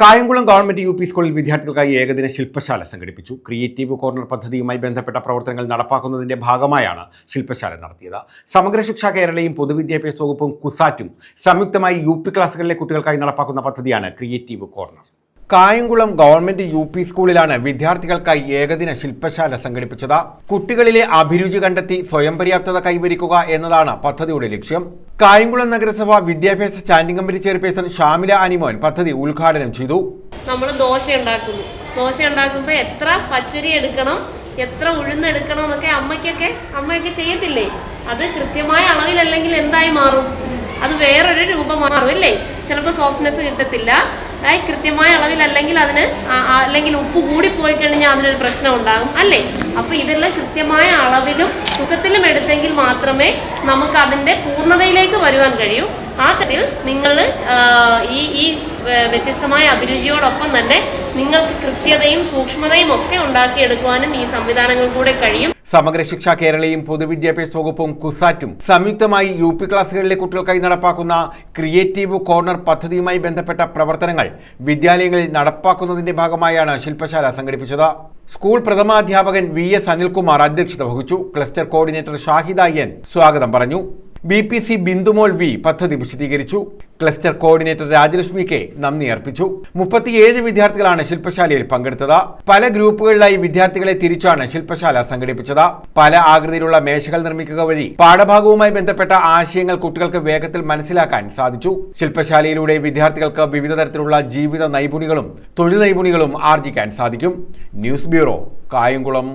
Kayamkulam government U P സ്കൂളിൽ വിദ്യാർത്ഥികൾക്കായി ഏകദിന ശില്പശാല സംഘടിപ്പിച്ചു. ക്രിയേറ്റീവ് കോർണർ പദ്ധതിയുമായി ബന്ധപ്പെട്ട പ്രവർത്തനങ്ങൾ നടപ്പാക്കുന്നതിന്റെ ഭാഗമായാണ് ശില്പശാല നടത്തിയത്. സമഗ്ര ശിക്ഷാ കേരളയും പൊതുവിദ്യാഭ്യാസ വകുപ്പും കുസാറ്റും സംയുക്തമായി യു പി ക്ലാസുകളിലെ കുട്ടികൾക്കായി നടപ്പാക്കുന്ന പദ്ധതിയാണ് creative corner Kayamkulam government U P സ്കൂളിലാണ് വിദ്യാർത്ഥികൾക്കായി ഏകദിന ശില്പശാല സംഘടിപ്പിച്ചത്. കുട്ടികളിലെ അഭിരുചി കണ്ടെത്തി സ്വയം പര്യാപ്തത കൈവരിക്കുക എന്നതാണ് പദ്ധതിയുടെ ലക്ഷ്യം. കായംകുളം നഗരസഭ വിദ്യാഭ്യാസ standing committee chairperson Shamila Animon പദ്ധതി ഉദ്ഘാടനം ചെയ്തു. നമ്മൾ ദോശ ഉണ്ടാക്കുന്നു. ദോശ ഉണ്ടാക്കുമ്പോൾ എത്ര പച്ചരി എടുക്കണം എത്ര ഉഴുന്നെടുക്കണം എന്നൊക്കെ അമ്മയ്ക്കൊക്കെ അമ്മയൊക്കെ ചെയ്യത്തില്ലേ? അത് കൃത്യമായ അളവിലല്ലെങ്കിൽ എന്തായി മാറും? അത് വേറൊരു രൂപം മാറും അല്ലേ ചിലപ്പോൾ സോഫ്റ്റ്നെസ് കിട്ടത്തില്ല. കൃത്യമായ അളവിലല്ലെങ്കിൽ അതിന് അല്ലെങ്കിൽ ഉപ്പ് കൂടി പോയി കഴിഞ്ഞാൽ അതിനൊരു പ്രശ്നം ഉണ്ടാകും അല്ലേ? അപ്പോൾ ഇതെല്ലാം കൃത്യമായ അളവിലും സുഖത്തിലും എടുത്തെങ്കിൽ മാത്രമേ നമുക്ക് അതിന്റെ പൂർണതയിലേക്ക് വരുവാൻ കഴിയൂ. ആ തരത്തിൽ നിങ്ങൾ ഈ ഈ വ്യത്യസ്തമായ അഭിരുചിയോടൊപ്പം തന്നെ നിങ്ങൾക്ക് കൃത്യതയും സൂക്ഷ്മതയും ഒക്കെ ഉണ്ടാക്കിയെടുക്കുവാനും ഈ സംവിധാനങ്ങൾ കൂടെ കഴിയും. സമഗ്ര ശിക്ഷ കേരളയും പൊതുവിദ്യാഭ്യാസ വകുപ്പും കുസാറ്റും സംയുക്തമായി യു പി ക്ലാസ്സുകളിലെ കുട്ടികൾക്കായി നടപ്പാക്കുന്ന ക്രിയേറ്റീവ് കോർണർ പദ്ധതിയുമായി ബന്ധപ്പെട്ട പ്രവർത്തനങ്ങൾ വിദ്യാലയങ്ങളിൽ നടപ്പാക്കുന്നതിന്റെ ഭാഗമായാണ് ശില്പശാല സംഘടിപ്പിച്ചത്. സ്കൂൾ പ്രഥമാധ്യാപകൻ വി എസ് അനിൽകുമാർ അധ്യക്ഷത വഹിച്ചു. ക്ലസ്റ്റർ കോർഡിനേറ്റർ ഷാഹിദ എൻ സ്വാഗതം പറഞ്ഞു. B P C Bindumol V പദ്ധതി വിശദീകരിച്ചു. ക്ലസ്റ്റർ കോർഡിനേറ്റർ രാജലക്ഷ്മി കെ നന്ദി അർപ്പിച്ചു. മുപ്പത്തിയേഴ് വിദ്യാർത്ഥികളാണ് ശില്പശാലയിൽ പങ്കെടുത്തത്. പല ഗ്രൂപ്പുകളിലായി വിദ്യാർത്ഥികളെ തിരിച്ചാണ് ശില്പശാല സംഘടിപ്പിച്ചത്. പല ആകൃതിയിലുള്ള മേശകൾ നിർമ്മിക്കുക വഴി പാഠഭാഗവുമായി ബന്ധപ്പെട്ട ആശയങ്ങൾ കുട്ടികൾക്ക് വേഗത്തിൽ മനസ്സിലാക്കാൻ സാധിച്ചു. ശില്പശാലയിലൂടെ വിദ്യാർത്ഥികൾക്ക് വിവിധ തരത്തിലുള്ള ജീവിത നൈപുണികളും തൊഴിൽ നൈപുണികളും ആർജിക്കാൻ സാധിക്കും. News bureau Kayamkulam.